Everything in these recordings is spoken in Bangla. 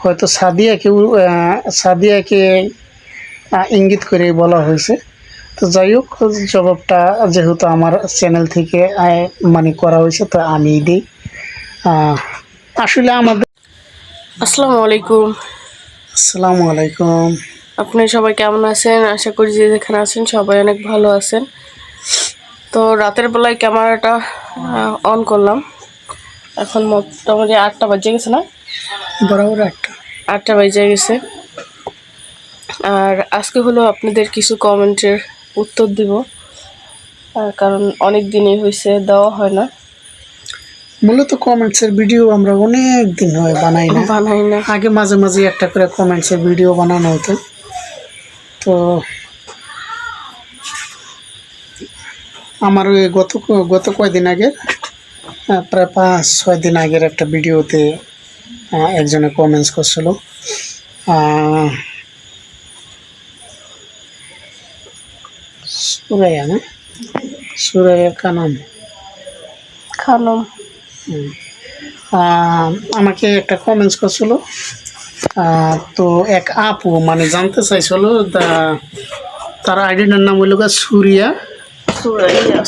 হয়তো সাদিয়াকে সাদিয়াকে ইঙ্গিত করে বলা হয়েছে। তো যাই হোক জবাবটা যেহেতু আমার চ্যানেল থেকে মানে করা হয়েছে তো আমি দিই। আসলে আমাদের আসসালামু আলাইকুম। আসসালামু আলাইকুম। আপনি সবাই কেমন আছেন? আশা করি যে যেখানে আছেন সবাই অনেক ভালো আছেন। তো রাতের বেলায় ক্যামেরাটা অন করলাম। এখন মোটামুটি আটটা বাজে গেছে না? বরাবর আটটা। আটটা বাজে গেছে। আর আজকে হলো আপনাদের কিছু কমেন্টের উত্তর দিব। কারণ অনেক দিনই হয়েছে দেওয়া হয় না। মূলত কমেন্টসের ভিডিও আমরা অনেক দিন হয় বানাই না। বানাই না। আগে মাঝে মাঝে একটা করে কমেন্টসের ভিডিও বানানো হতো। তো আমার ওই গত গত কয়দিন আগের প্রায় পাঁচ ছয় দিন আগের একটা ভিডিওতে একজনে কমেন্টস করছিল। সুরাইয়া না? সুরাইয়া কানাম খানম আমাকে একটা কমেন্টস করছিল। তো এক আপু মানে জানতে চাইছিল তার আইডিটার নাম হইল সুরিয়া।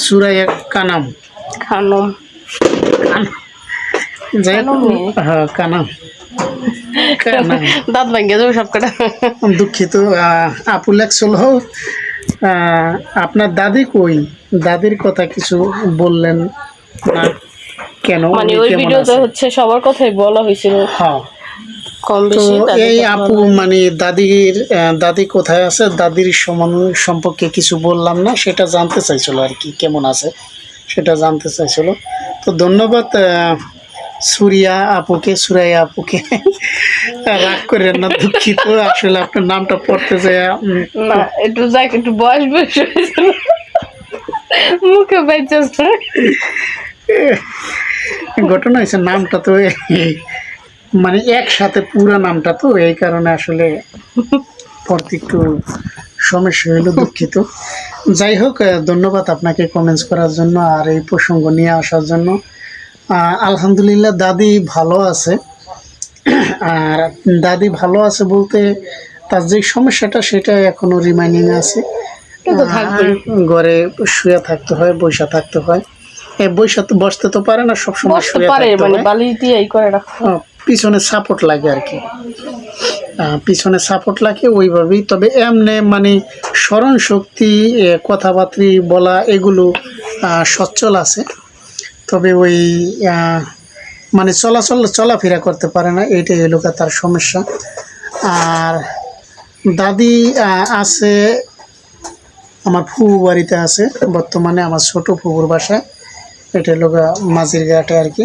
সুরাইয়া। কানাম খানম মেয়ে? হ্যাঁ দাঁত ভাঙ্গে যাবে সব কটা দুঃখিত আপু লেখছিল আপনার দাদি কই? দাদির কথা কিছু বললেন না কেন? মানে ওই ভিডিওতে হচ্ছে সবার কথাই বলা হয়েছিল। হ্যাঁ। এই আপু মানে দাদির দাদি কোথায় আছে? দাদির সমান সম্পর্কে কিছু বললাম না সেটা জানতে চাইছিল আর কি কেমন আছে? সেটা জানতে চাইছিল। তো ধন্যবাদ সুরিয়া আপুকে সুরাইয়া আপুকে রাগ করেন না দুঃখিত। আসলে আপনার নামটা পড়তে যায় না একটু যাক একটু বয়স বয়স মুখে বাইতেছে ঘটনা হয়েছে নামটা তো মানে একসাথে পুরা নামটা তো এই কারণে আসলে পড়তে একটু সমস্যা হলো দুঃখিত। যাই হোক ধন্যবাদ আপনাকে কমেন্টস করার জন্য আর এই প্রসঙ্গ নিয়ে আসার জন্য। আলহামদুলিল্লাহ দাদি ভালো আছে। আর দাদি ভালো আছে বলতে তার যে সমস্যাটা সেটা এখনও রিমাইনিং আছে। ঘরে শুয়ে থাকতে হয় বসে থাকতে হয়। বসে তো বসতে তো পারে না সবসময় শুয়ে থাকতে মানে দিয়ে এই করে রাখো। পিছনে সাপোর্ট লাগে আর কি। আহ, পিছনে সাপোর্ট লাগে ওইভাবেই। তবে এমনি মানে স্মরণ শক্তি কথাবার্তা বলা এগুলো সচ্ছল আছে। তবে ওই মানে চলাচল, চলাফেরা করতে পারে না, এইটাই হলো তার সমস্যা। আর দাদি আছে, আমার ফুবু বাড়িতে আছে, বর্তমানে আমার ছোট ফুবুর বাসায়। এটা হলো মাঝির ঘাটে আর কি।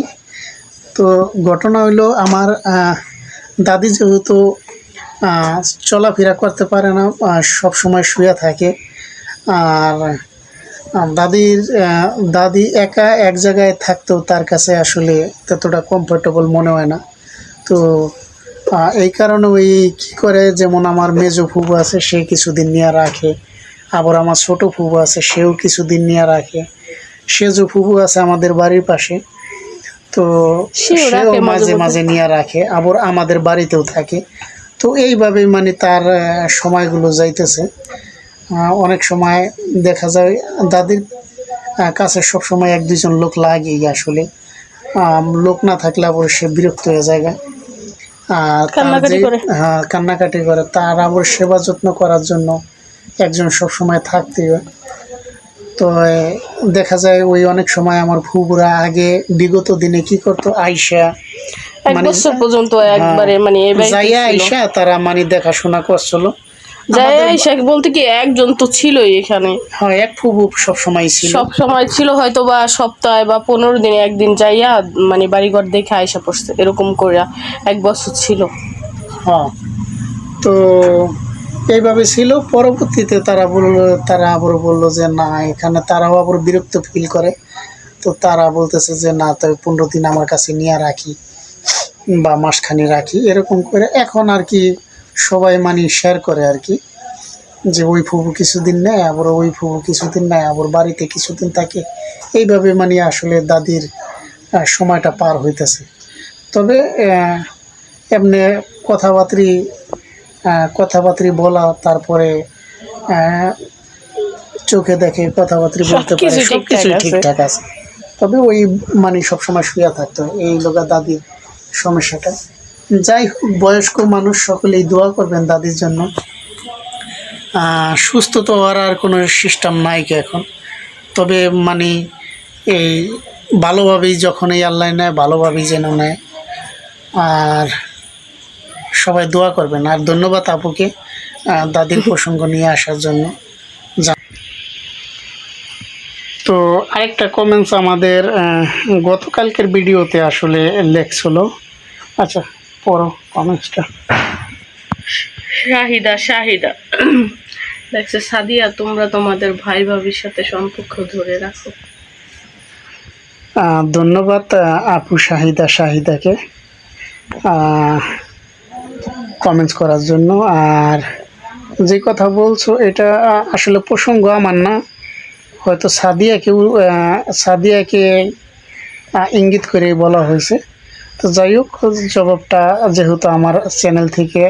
তো ঘটনা হইল আমার দাদি যেহেতু চলাফেরা করতে পারে না সব সময় শুয়ে থাকে, আর দাদির দাদি একা এক জায়গায় থাকতেও তার কাছে আসলে ততটা কমফোর্টেবল মনে হয় না। তো এই কারণে ওই কী করে যেমন আমার মেজো ফুবু আছে সে কিছুদিন নিয়ে রাখে। আবার আমার ছোট ফুবু আছে সেও কিছুদিন নিয়ে রাখে। সেজো ফুবু আছে আমাদের বাড়ির পাশে। তো সেও মাঝে মাঝে নিয়ে রাখে আবার আমাদের বাড়িতেও থাকে। তো এইভাবে মানে তার সময়গুলো যাইতেছে। অনেক সময় দেখা যায় দাদির কাছে সব সময় এক দুজন লোক লাগেই আসলে। লোক না থাকলে আবার সে বিরক্ত হয়ে যায়। গা। আর কান্নাকাটি করে। হ্যাঁ কান্নাকাটি করে। তার আবার সেবা যত্ন করার জন্য একজন সব সময় থাকতেই হয়। তো দেখা যায় ওই অনেক সময় আমার ফুবুরা আগে বিগত দিনে কি করতো? আইসা মানে- পর্যন্ত একবারে মানে যাইয়া আইসা তারা মানে দেখাশোনা করছিল। যাই আইসা বলতে কি একজন তো ছিলই এখানে। হয় এক ফুবু সব সময় ছিল। সব সময় ছিল হয়তো বা সপ্তাহে বা পনেরো দিনে একদিন যাইয়া মানে বাড়িঘর দেখে আইসা পড়ছে এরকম করে এক বছর ছিল। হ্যাঁ তো এইভাবে ছিল। পরবর্তীতে তারা বলল তারা আবার বলল যে না এখানে তারাও আবার বিরক্ত ফিল করে। তো তারা বলতেছে যে না তবে পনেরো দিন আমার কাছে নিয়ে রাখি বা মাসখানি রাখি। এরকম করে। এখন আর কি সবাই মানে শেয়ার করে আর কি যে ওই ফুবু কিছুদিন নেয় আবার ওই ফুবু কিছুদিন নেয় আবার বাড়িতে কিছুদিন থাকে। এইভাবে মানে আসলে দাদির সময়টা পার হইতেছে। তবে এমনি কথাবার্তি কথাবার্তি বলা তারপরে চোখে দেখে কথাবার্তি বলতে পারে সব কিছুই ঠিকঠাক আছে। ঠিকঠাক আছে। তবে ওই মানে সবসময় শুয়ে থাকতো। এই লোকা দাদির সমস্যাটা। যাই হোক, বয়স্ক মানুষ সকলেই দোয়া করবেন দাদির জন্য। সুস্থ তো হওয়ার আর কোনো সিস্টেম নাই কি এখন। তবে মানে এই ভালোভাবেই যখন এই আল্লাহ নেয়, ভালোভাবেই যেন নেয়। আর সবাই দোয়া করবেন। আর ধন্যবাদ আপুকে দাদির প্রসঙ্গ নিয়ে আসার জন্য। তো আরেকটা কমেন্টস আমাদের গতকালকের ভিডিওতে আসলে লেখছিল। আচ্ছা পড়ো কমেন্টসটা। শাহিদা শাহিদা। দেখছে সাদিয়া তোমরা তোমাদের ভাই ভাবির সাথে সম্পর্ক ধরে রাখো। ধন্যবাদ আপু শাহিদা শাহিদাকে কমেন্টস করার জন্য। আর যে কথা বলছো এটা আসলে প্রসঙ্গ আমার না। হয়তো সাদিয়াকে সাদিয়াকে ইঙ্গিত করে বলা হয়েছে। তো যাই হোক, জবাবটা যেহেতু আমার চ্যানেল থেকে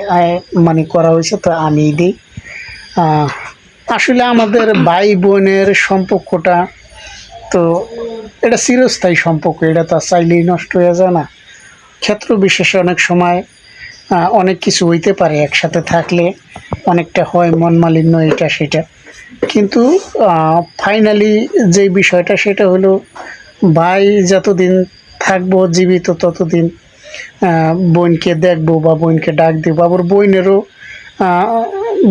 মানে করা হয়েছে, তো আমি দিই। আসলে আমাদের ভাই বোনের সম্পর্কটা তো এটা চিরস্থায়ী সম্পর্ক, এটা তো চাইলেই নষ্ট হয়ে যায় না। ক্ষেত্র বিশেষে অনেক সময় অনেক কিছু হইতে পারে, একসাথে থাকলে অনেকটা হয়, মন মালিন্য এটা, সেটা। কিন্তু ফাইনালি যে বিষয়টা, সেটা হলো ভাই যতদিন থাকব, জীবিত ততদিন বোনকে দেখব বা বোনকে ডাক দেবো। আবার বোনেরও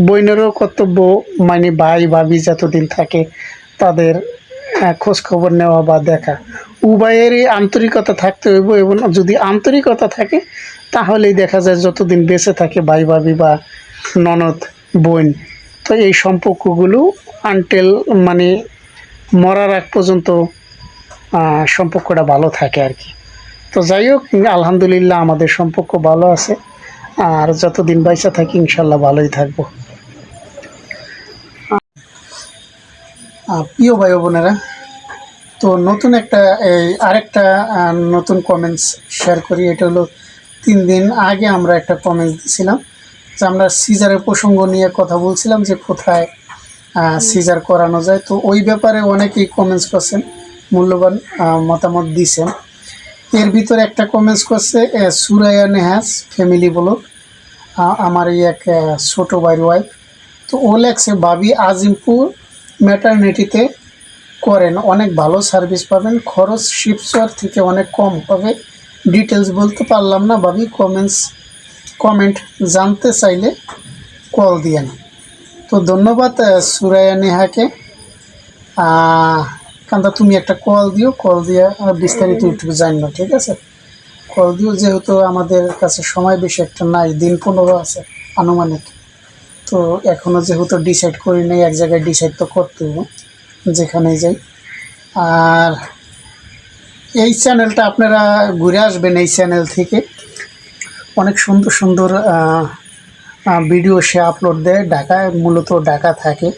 বোনেরও কর্তব্য মানে ভাই, ভাবি যতদিন থাকে তাদের খোঁজ খবর নেওয়া বা দেখা। উভয়েরই আন্তরিকতা থাকতে হইব এবং যদি আন্তরিকতা থাকে তাহলেই দেখা যায় যতদিন বেঁচে থাকে ভাই, ভাবি বা ননদ, বোন। তো এই সম্পর্কগুলো আনটেল মানে মরার আগ পর্যন্ত সম্পর্কটা ভালো থাকে আর কি। তো যাই হোক আলহামদুলিল্লাহ আমাদের সম্পর্ক ভালো আছে। আর যতদিন বাইসা থাকি, ইনশাল্লাহ ভালোই থাকব। প্রিয় ভাই বোনেরা, তো নতুন একটা, এই আরেকটা নতুন কমেন্টস শেয়ার করি। এটা হলো, তিন দিন আগে আমরা একটা কমেন্টস দিয়েছিলাম যে আমরা সিজারের প্রসঙ্গ নিয়ে কথা বলছিলাম যে কোথায় সিজার করানো যায়। তো ওই ব্যাপারে অনেকেই কমেন্টস করছেন। মূল্যবান মতামত দিয়েছেন এর ভিতরে একটা কমেন্টস করছে সুরাইয়া নেহাস ফ্যামিলি ব্লগ আমার এই এক ছোট ভাইয়ের ওয়াইফ তো ও লেখছে ভাবি আজিমপুর ম্যাটারনিটিতে করেন অনেক ভালো সার্ভিস পাবেন খরচ শিপসর থেকে অনেক কম। হবে ডিটেলস বলতে পারলাম না ভাবি কমেন্টস কমেন্ট জানতে চাইলে কল দিয়েন। তো ধন্যবাদ আহ, সুরাইয়া নেহাকে। কান্দা তুমি একটা কল দিও কল দিয়ে বিস্তারিত একটু জানো ঠিক আছে? কল দিও যেহেতু আমাদের কাছে সময় বেশি একটা নাই দিন পনেরো আছে আনুমানিক। তো এখনও যেহেতু ডিসাইড করি নাই এক জায়গায় ডিসাইড তো করতে হবে যেখানেই যাই। আর এই চ্যানেলটা আপনারা ঘুরে আসবেন এই চ্যানেল থেকে। অনেক সুন্দর সুন্দর ভিডিও সে আপলোড দেয় ঢাকায় মূলত ঢাকা থাকে।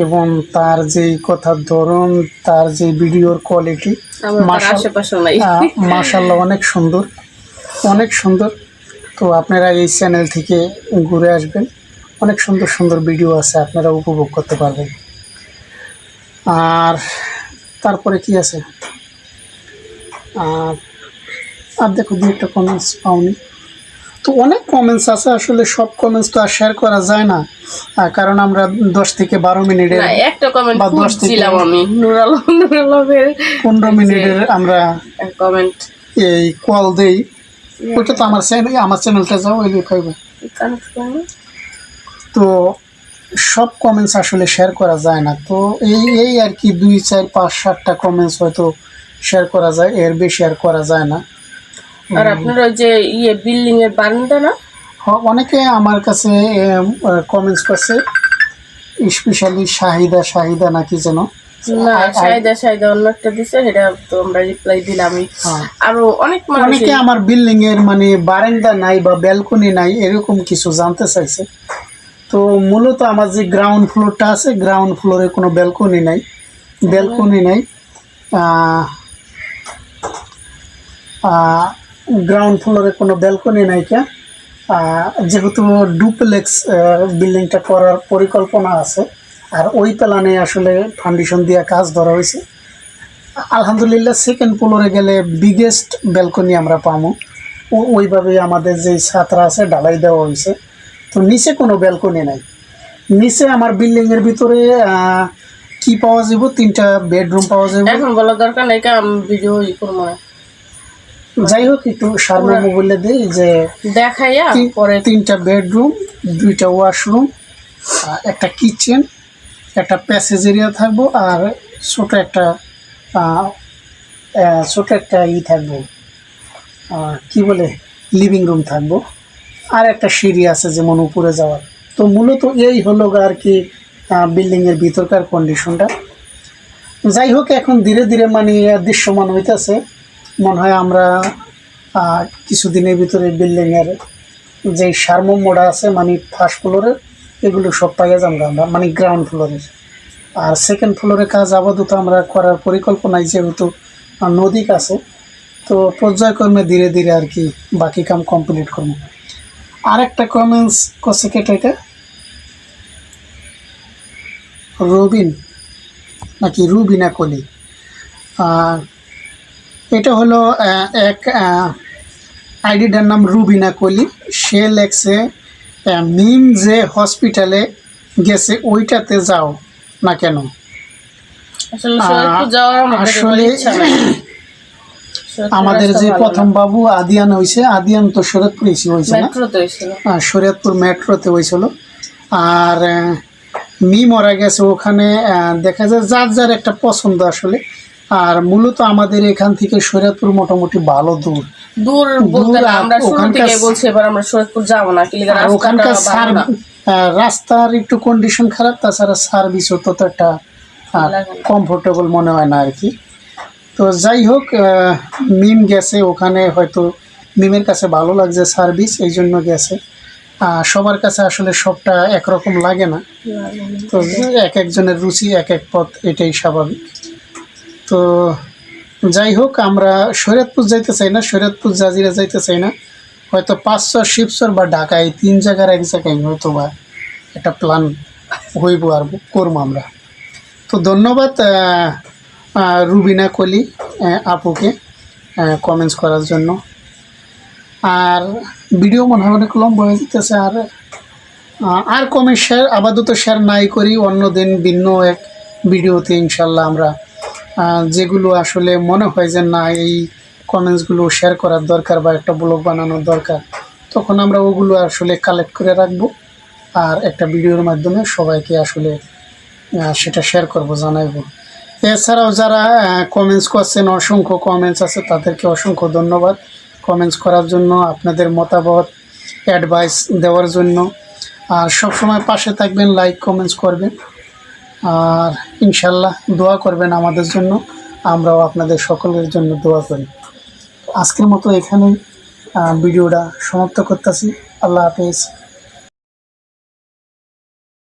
এবং তার যেই কথার ধরন তার যে ভিডিওর কোয়ালিটি আমার তার মাশাল- আশেপাশে নাই। মার্শাল্লাহ অনেক সুন্দর অনেক সুন্দর। তো আপনারা এই চ্যানেল থেকে ঘুরে আসবেন। অনেক সুন্দর সুন্দর ভিডিও আছে আপনারা উপভোগ করতে পারবেন। আর তারপরে কি আছে? আর আর দেখো দু একটা কমেন্টস পাওনি। তো অনেক কমেন্টস আছে আসলে সব কমেন্টস তো আর শেয়ার করা যায় না। কারণ আমরা দশ থেকে বারো মিনিটের একটা কমেন্ট বা দশ থেকে- আমি নুর আলম নুর আলমের। পনেরো মিনিটের আমরা কমেন্ট এই কল দেই। ওইটা তো আমার চ্যানেল আমার চ্যানেলটা যাও ওই পাইবে তো সব কমেন্টস আসলে শেয়ার করা যায় না। তো এই এই আর কি দুই চার পাঁচ সাতটা কমেন্টস হয়তো শেয়ার করা যায় এর বেশি আর করা যায় না। আর আপনার ওই যে ইয়ে বিল্ডিং এর বারান্দা না? অনেকে আমার কাছে কমেন্টস করছে স্পেশালি শাহিদা শাহিদা নাকি যেন? না অন্য একটা দিছে সেটা তো আমরা রিপ্লাই দিলামই। হ্যাঁ। আরও অনেক অনেকে আমার বিল্ডিং এর মানে বারান্দা নাই বা ব্যালকনি নাই এরকম কিছু জানতে চাইছে। তো মূলত আমার যে গ্রাউন্ড ফ্লোরটা আছে গ্রাউন্ড ফ্লোরে কোনো ব্যালকনি নাই ব্যালকনি নাই। গ্রাউন্ড ফ্লোরে কোনো ব্যালকনি নাইকা আহ, যেহেতু ডুপ্লেক্স বিল্ডিংটা করার পরিকল্পনা আছে আর ওই প্ল্যানে আসলে ফাউন্ডেশন দিয়ে কাজ ধরা হয়েছে। আলহামদুলিল্লাহ সেকেন্ড ফ্লোরে গেলে বিগেস্ট ব্যালকনি আমরা পাবো। ও- ওইভাবেই আমাদের যে ছাত্রা আছে ডালাই দেওয়া হয়েছে। তো নিচে কোনো ব্যালকনি নাই। নিচে আমার বিল্ডিংয়ের ভিতরে কি পাওয়া যাব? তিনটা বেডরুম পাওয়া যাবে। এখন বলার দরকার নেই ভিডিও ই করব। যাই হোক একটু সারমর্ম বলে দিই যে দেখাইয়া পরে তিনটা বেডরুম দুইটা ওয়াশরুম একটা কিচেন একটা প্যাসেজ এরিয়া থাকব আর ছোট একটা ছোট একটা ই থাকব কি বলে লিভিং রুম থাকব। আর একটা সিঁড়ি আছে যেমন উপরে যাওয়ার। তো মূলত এই হলো আর কি বিল্ডিংয়ের ভিতরকার কন্ডিশনটা যাই হোক এখন ধীরে ধীরে মানে দৃশ্যমান হইতেছে। মনে হয় আমরা কিছুদিনের ভিতরে বিল্ডিংয়ের যে সারমর্মটা আছে মানে ফার্স্ট ফ্লোরের, এগুলো সব পাইয়া যাব আমরা মানে গ্রাউন্ড ফ্লোরের। আর সেকেন্ড ফ্লোরে কাজ আপাতত আমরা করার পরিকল্পনায় যেহেতু নদী কাছে, তো পর্যায়ক্রমে ধীরে ধীরে আর কি বাকি কাম কমপ্লিট করব। আরেকটা কমেন্টস করছে কেটে এটা? রবিন, নাকি রুবিনা কলি এটা হলো এক আইডিটার নাম রুবিনা কলি সে লেখছে মিম যে হসপিটালে গেছে ওইটাতে যাও না কেন? আসলে আমাদের যে প্রথম বাবু আদিয়ান হয়েছে আদিয়ান তো শরৎপুর এসে হয়েছে না? মেট্রোতে হয়েছিল মেট্রোতে হয়েছিল আর মি মরা গেছে ওখানে দেখা যায় যার যার একটা পছন্দ আসলে। আর মূলত আমাদের এখান থেকে শরীয়তপুর মোটামুটি ভালো দূর। দূর বলতে আমরা শুরু থেকে বলছি এবার আমরা যাব না আর ওখানকার। রাস্তার একটু কন্ডিশন খারাপ তাছাড়া সার্ভিসও তত একটা কমফোর্টেবল মনে হয় না আর কি। তো যাই হোক মিম গেছে ওখানে হয়তো মিমের কাছে ভালো লাগছে সার্ভিস এই জন্য গেছে। সবার কাছে আসলে সবটা একরকম লাগে না। তো এক একজনের রুচি এক এক পথ এটাই স্বাভাবিক। তো যাই হোক, আমরা শরীয়তপুর যাইতে চাই না, শরীয়তপুর জাজিরা যাইতে চাই না। হয়তো পাঁচশো শিবসর বা ঢাকা এই তিন জায়গার এক জায়গায় হয়তো বা একটা প্ল্যান হইব আর করব আমরা। তো ধন্যবাদ রুবিনা কলি আপুকে কমেন্টস করার জন্য। আর ভিডিও মনে হয় অনেক লম্বা হয়ে যেতেছে, আর আর কমে শেয়ার আপাতত শেয়ার নাই করি, অন্য দিন ভিন্ন এক ভিডিওতে ইনশাল্লাহ আমরা যেগুলো আসলে মনে হয় যে না, এই কমেন্টসগুলো শেয়ার করার দরকার বা একটা ব্লগ বানানোর দরকার, তখন আমরা ওগুলো আসলে কালেক্ট করে রাখব। আর একটা ভিডিওর মাধ্যমে সবাইকে আসলে সেটা শেয়ার করব, জানাইবো। এছাড়াও যারা কমেন্টস করছেন, অসংখ্য কমেন্টস আছে, তাদেরকে অসংখ্য ধন্যবাদ। কমেন্টস করার জন্য, আপনাদের মতামত অ্যাডভাইস দেওয়ার জন্য। আর সবসময় পাশে থাকবেন লাইক কমেন্টস করবেন। আর ইনশাল্লাহ দোয়া করবেন আমাদের জন্য। আমরাও আপনাদের সকলের জন্য দোয়া করি। আজকের মতো এখানেই ভিডিওটা সমাপ্ত করতেছি। আল্লাহ হাফেজ।